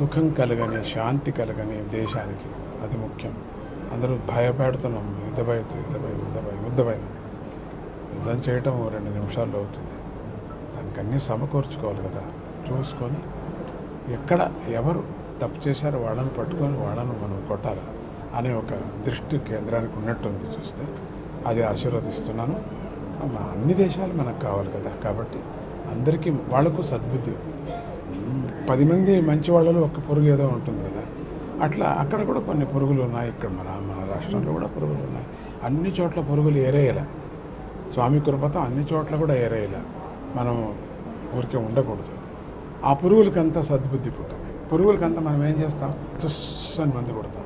సుఖం కలగని శాంతి కలగని దేశానికి అది ముఖ్యం. అందరూ భయపెడుతున్నాం యుద్ధ భయం యుద్ధ భయం యుద్ధ భయం యుద్ధ భయం. యుద్ధం చేయటం ఓ రెండు నిమిషాల్లో అవుతుంది. దానికి అన్నీ సమకూర్చుకోవాలి కదా. చూసుకొని ఎక్కడ ఎవరు తప్పు చేశారు వాళ్ళని పట్టుకొని వాళ్ళను మనం కొట్టాలి అనే ఒక దృష్టి కేంద్రానికి ఉన్నట్టుంది చూస్తే అది ఆశీర్వదిస్తున్నాను. అన్ని దేశాలు మనకు కావాలి కదా. కాబట్టి అందరికీ వాళ్ళకు సద్బుద్ధి. పది మంది మంచి వాళ్ళలో ఒక పురుగు ఏదో ఉంటుంది కదా. అట్లా అక్కడ కూడా కొన్ని పురుగులు ఉన్నాయి. ఇక్కడ మన మన రాష్ట్రంలో కూడా పురుగులు ఉన్నాయి. అన్ని చోట్ల పురుగులు ఏరేయాల. స్వామి కృపతో అన్ని చోట్ల కూడా ఏరేయాల. మనం ఊరికే ఉండకూడదు. ఆ పురుగులకంతా సద్బుద్ధి పుట్టింది పురుగులకంతా మనం ఏం చేస్తాం? తుస్సని మందు కొడతాం.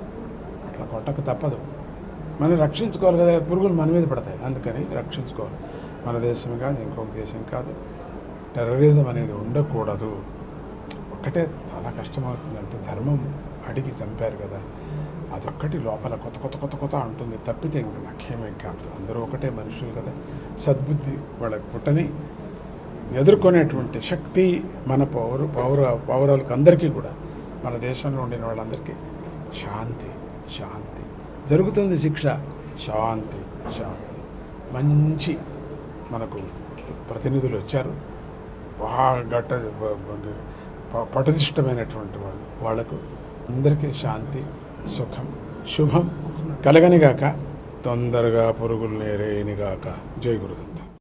అట్లా కొట్టక తప్పదు. మనం రక్షించుకోవాలి కదా. పురుగులు మన మీద పడతాయి. అందుకని రక్షించుకోవాలి. మన దేశం కాదు ఇంకొక దేశం కాదు. టెర్రరిజం అనేది ఉండకూడదు. ఒక్కటే చాలా కష్టమవుతుంది. అంటే ధర్మం అడిగి చంపారు కదా అదొక్కటి లోపల కొత్త కొత్త కొత్త కొత్త అంటుంది. తప్పితే ఇంక నాకేమేం కాదు అందరూ ఒకటే మనుషులు కదా. సద్బుద్ధి వాళ్ళకి పుట్టని ఎదుర్కొనేటువంటి శక్తి మన పౌర పౌర పౌరులకు అందరికీ కూడా మన దేశంలో ఉండిన వాళ్ళందరికీ శాంతి శాంతి. జరుగుతుంది శిక్ష శాంతి శాంతి. మంచి మనకు ప్రతినిధులు వచ్చారు. బాగా గట్ట పటుదిష్టమైనటువంటి వాళ్ళు. వాళ్ళకు అందరికీ శాంతి సుఖం శుభం కలగనిగాక తొందరగా పురుగులు నేరేనిగాక. జై గురుదత్త.